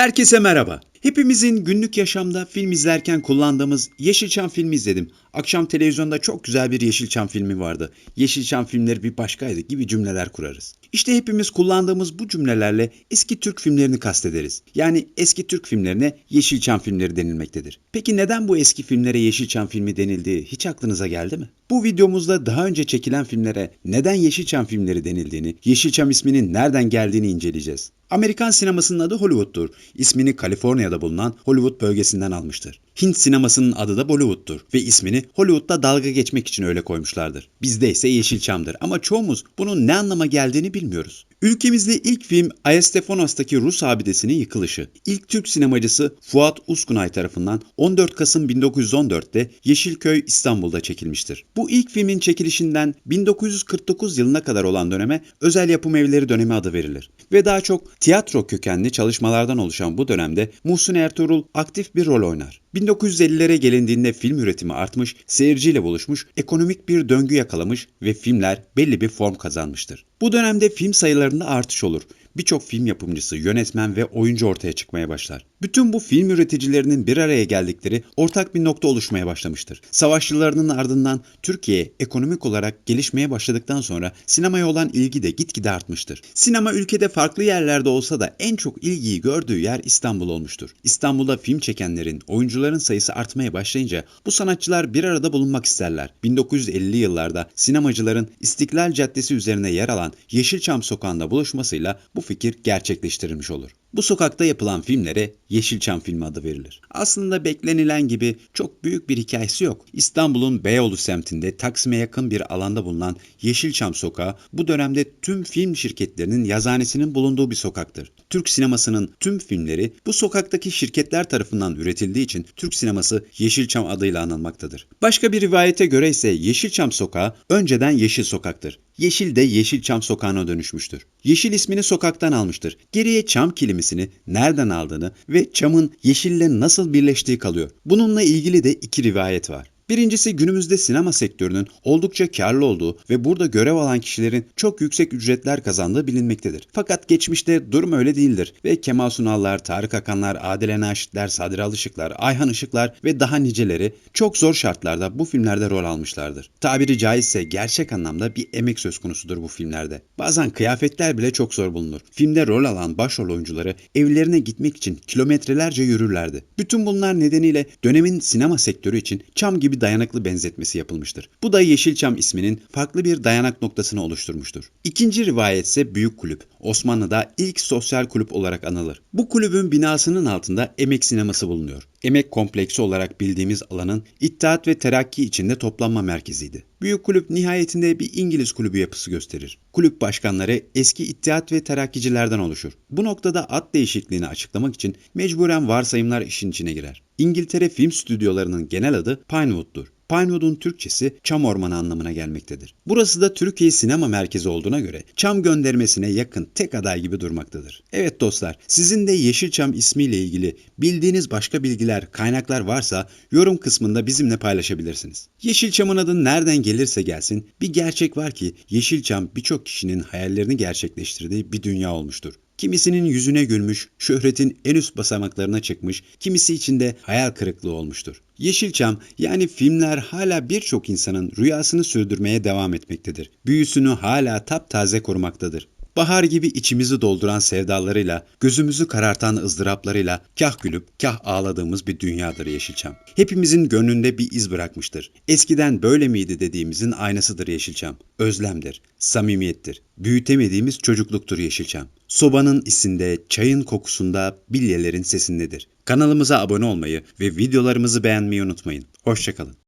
Herkese merhaba. Hepimizin günlük yaşamda film izlerken kullandığımız Yeşilçam filmi izledim. Akşam televizyonda çok güzel bir Yeşilçam filmi vardı. Yeşilçam filmleri bir başkaydı gibi cümleler kurarız. İşte hepimiz kullandığımız bu cümlelerle eski Türk filmlerini kastederiz. Yani eski Türk filmlerine Yeşilçam filmleri denilmektedir. Peki neden bu eski filmlere Yeşilçam filmi denildiği hiç aklınıza geldi mi? Bu videomuzda daha önce çekilen filmlere neden Yeşilçam filmleri denildiğini, Yeşilçam isminin nereden geldiğini inceleyeceğiz. Amerikan sinemasının adı Hollywood'tur. İsmini Kaliforniya'da bulunan Hollywood bölgesinden almıştır. Hint sinemasının adı da Bollywood'tur ve ismini Hollywood'da dalga geçmek için öyle koymuşlardır. Bizde ise Yeşilçam'dır ama çoğumuz bunun ne anlama geldiğini bilmiyoruz. Ülkemizde ilk film Ayasstefanos'taki Rus abidesinin yıkılışı. İlk Türk sinemacısı Fuat Uskunay tarafından 14 Kasım 1914'te Yeşilköy İstanbul'da çekilmiştir. Bu ilk filmin çekilişinden 1949 yılına kadar olan döneme özel yapım evleri dönemi adı verilir. Ve daha çok tiyatro kökenli çalışmalardan oluşan bu dönemde Muhsin Ertuğrul aktif bir rol oynar. 1950'lere gelindiğinde film üretimi artmış, seyirciyle buluşmuş, ekonomik bir döngü yakalamış ve filmler belli bir form kazanmıştır. Bu dönemde film sayılarında artış olur. Birçok film yapımcısı, yönetmen ve oyuncu ortaya çıkmaya başlar. Bütün bu film üreticilerinin bir araya geldikleri ortak bir nokta oluşmaya başlamıştır. Savaş yıllarının ardından Türkiye ekonomik olarak gelişmeye başladıktan sonra sinemaya olan ilgi de gitgide artmıştır. Sinema ülkede farklı yerlerde olsa da en çok ilgiyi gördüğü yer İstanbul olmuştur. İstanbul'da film çekenlerin, oyuncuların sayısı artmaya başlayınca bu sanatçılar bir arada bulunmak isterler. 1950'li yıllarda sinemacıların İstiklal Caddesi üzerine yer alan Yeşilçam Sokağı'nda buluşmasıyla bu fikir gerçekleştirilmiş olur. Bu sokakta yapılan filmlere Yeşilçam filmi adı verilir. Aslında beklenilen gibi çok büyük bir hikayesi yok. İstanbul'un Beyoğlu semtinde Taksim'e yakın bir alanda bulunan Yeşilçam Sokağı bu dönemde tüm film şirketlerinin yazhanesinin bulunduğu bir sokaktır. Türk sinemasının tüm filmleri bu sokaktaki şirketler tarafından üretildiği için Türk sineması Yeşilçam adıyla anılmaktadır. Başka bir rivayete göre ise Yeşilçam Sokağı önceden Yeşil Sokak'tır. Yeşil de Yeşilçam Sokağı'na dönüşmüştür. Yeşil ismini sokaktan almıştır. Geriye çam kelimesini nereden aldığını ve çamın yeşille nasıl birleştiği kalıyor. Bununla ilgili de iki rivayet var. Birincisi günümüzde sinema sektörünün oldukça karlı olduğu ve burada görev alan kişilerin çok yüksek ücretler kazandığı bilinmektedir. Fakat geçmişte durum öyle değildir ve Kemal Sunallar, Tarık Akanlar, Adile Naşitler, Sadri Alışıklar, Ayhan Işıklar ve daha niceleri çok zor şartlarda bu filmlerde rol almışlardır. Tabiri caizse gerçek anlamda bir emek söz konusudur bu filmlerde. Bazen kıyafetler bile çok zor bulunur. Filmde rol alan başrol oyuncuları evlerine gitmek için kilometrelerce yürürlerdi. Bütün bunlar nedeniyle dönemin sinema sektörü için çam gibi dayanıklı benzetmesi yapılmıştır. Bu da Yeşilçam isminin farklı bir dayanak noktasını oluşturmuştur. İkinci rivayet ise Büyük Kulüp. Osmanlı'da ilk sosyal kulüp olarak anılır. Bu kulübün binasının altında emek sineması bulunuyor. Emek kompleksi olarak bildiğimiz alanın İttihat ve Terakki içinde toplanma merkeziydi. Büyük kulüp nihayetinde bir İngiliz kulübü yapısı gösterir. Kulüp başkanları eski İttihat ve Terakkicilerden oluşur. Bu noktada ad değişikliğini açıklamak için mecburen varsayımlar işin içine girer. İngiltere film stüdyolarının genel adı Pinewood'dur. Pinewood'un Türkçesi çam ormanı anlamına gelmektedir. Burası da Türkiye sinema merkezi olduğuna göre çam göndermesine yakın tek aday gibi durmaktadır. Evet dostlar, sizin de Yeşilçam ismiyle ilgili bildiğiniz başka bilgiler, kaynaklar varsa yorum kısmında bizimle paylaşabilirsiniz. Yeşilçam'ın adı nereden gelirse gelsin bir gerçek var ki Yeşilçam birçok kişinin hayallerini gerçekleştirdiği bir dünya olmuştur. Kimisinin yüzüne gülmüş, şöhretin en üst basamaklarına çıkmış, kimisi içinde hayal kırıklığı olmuştur. Yeşilçam yani filmler hala birçok insanın rüyasını sürdürmeye devam etmektedir. Büyüsünü hala taptaze korumaktadır. Bahar gibi içimizi dolduran sevdalarıyla, gözümüzü karartan ızdıraplarıyla kah gülüp kah ağladığımız bir dünyadır Yeşilçam. Hepimizin gönlünde bir iz bırakmıştır. Eskiden böyle miydi dediğimizin aynasıdır Yeşilçam. Özlemdir, samimiyettir. Büyütemediğimiz çocukluktur Yeşilçam. Sobanın isinde, çayın kokusunda, bilyelerin sesindedir. Kanalımıza abone olmayı ve videolarımızı beğenmeyi unutmayın. Hoşçakalın.